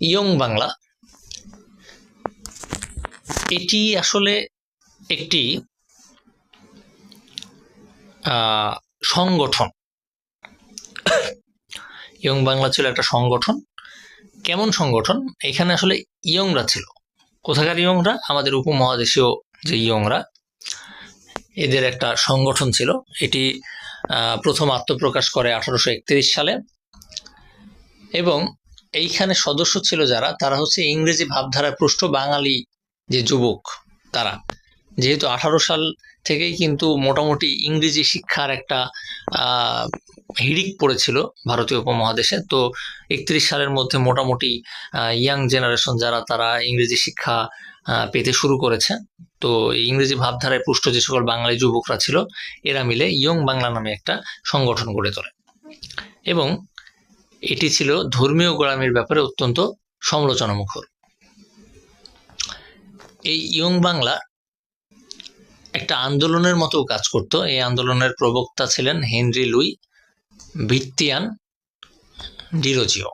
Young Bangla. এটি আসলে একটি সংগঠন। ইয়ং বাংলা ছিল একটা সংগঠন। কেমন সংগঠন? এখানে আসলে ইয়ংরা ছিল। কোথাকার ইয়ংরা? আমাদের উপমহাদেশীয় যে ইয়ংরা, এদের একটা সংগঠন ছিল। এটি প্রথম আত্মপ্রকাশ করে আঠারোশো একত্রিশ সালে। এবং এইখানে সদস্য ছিল যারা, তারা হচ্ছে ইংরেজি ভাবধারায় পুষ্ট বাঙালি যে যুবক তারা। যেহেতু আঠারো সাল থেকেই কিন্তু মোটামুটি ইংরেজি শিক্ষার একটা হিড়িক পড়েছিল ভারতীয় উপমহাদেশে, তো একত্রিশ সালের মধ্যে মোটামুটি ইয়াং জেনারেশন যারা, তারা ইংরেজি শিক্ষা পেতে শুরু করেছে। তো ইংরেজি ভাবধারায় পুষ্ট যে সকল বাঙালি যুবকরা ছিল, এরা মিলে ইয়ং বাংলা নামে একটা সংগঠন গড়ে তোলে। এবং এটি ছিল ধর্মীয় গোড়ামির ব্যাপারে অত্যন্ত সমালোচনামুখর। এই ইয়ং বাংলা একটা আন্দোলনের মতো কাজ করত। এই আন্দোলনের প্রবক্তা ছিলেন হেনরি লুই ভিত্তিয়ান ডিরোজিও।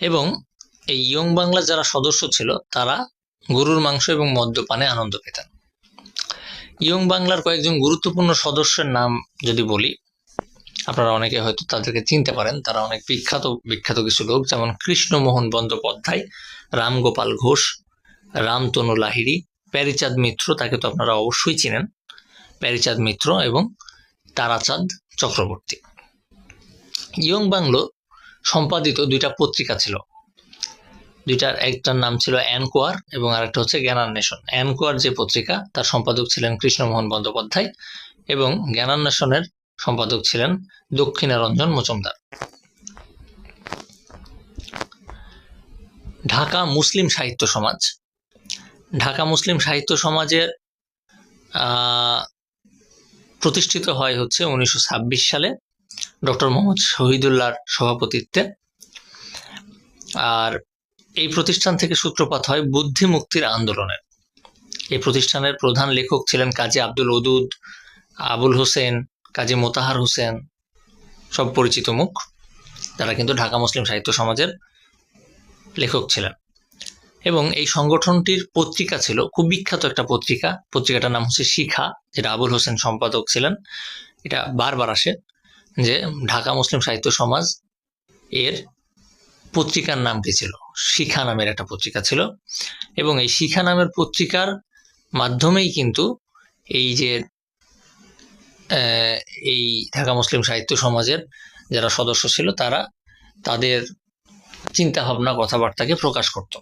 এবং এই ইয়ং বাংলা যারা সদস্য ছিল, তারা গরুর মাংস এবং মদ্যপানে আনন্দ পেতেন। ইয়ং বাংলার কয়েকজন গুরুত্বপূর্ণ সদস্যের নাম যদি বলি আপনারা অনেকে হয়তো তাদেরকে চিনতে পারেন, তারা অনেক বিখ্যাত বিখ্যাত কিছু লোক, যেমন কৃষ্ণমোহন বন্দ্যোপাধ্যায়, রামগোপাল ঘোষ, রামতনু লাহিড়ী, প্যারিচাঁদ মিত্র, তাকে তো আপনারা অবশ্যই চিনেন। প্যারিচাঁদ মিত্র এবং তারাচাঁদ চক্রবর্তী। ইয়ং বাংলো সম্পাদিত দুইটা পত্রিকা ছিল। দুইটার একটার নাম ছিল অ্যানকোয়ার এবং আরেকটা হচ্ছে জ্ঞানান্বেষণ। অ্যানকোয়ার যে পত্রিকা, তার সম্পাদক ছিলেন কৃষ্ণমোহন বন্দ্যোপাধ্যায় এবং জ্ঞানান্বেষণের সম্পাদক ছিলেন দক্ষিণারঞ্জন মজুমদার। ঢাকা মুসলিম সাহিত্য সমাজ। ঢাকা মুসলিম সাহিত্য সমাজের প্রতিষ্ঠিত হয় হচ্ছে উনিশশো ছাব্বিশ সালে ডক্টর মোহাম্মদ শহীদুল্লাহর সভাপতিত্বে। আর এই প্রতিষ্ঠান থেকে সূত্রপাত হয় বুদ্ধি মুক্তির আন্দোলনের। এই প্রতিষ্ঠানের প্রধান লেখক ছিলেন কাজী আব্দুল ওদুদ, আবুল হোসেন কাজী মোতাহার হোসেন, সব পরিচিত মুখ, তারা কিন্তু ঢাকা মুসলিম সাহিত্য সমাজের লেখক ছিলেন। এবং এই সংগঠনটির পত্রিকা ছিল, খুব বিখ্যাত একটা পত্রিকা, পত্রিকাটার নাম হচ্ছে শিখা, যেটা আবুল হোসেন সম্পাদক ছিলেন। এটা বারবার আসে যে ঢাকা মুসলিম সাহিত্য সমাজ এর পত্রিকার নামটি ছিল? শিখা নামের একটা পত্রিকা ছিল। এবং এই শিখা নামের পত্রিকার মাধ্যমেই কিন্তু এই যে এই ঢাকা মুসলিম সাহিত্য সমাজের যারা সদস্য ছিল তারা তাদের চিন্তা ভাবনা কথাবার্তাকে প্রকাশ করত।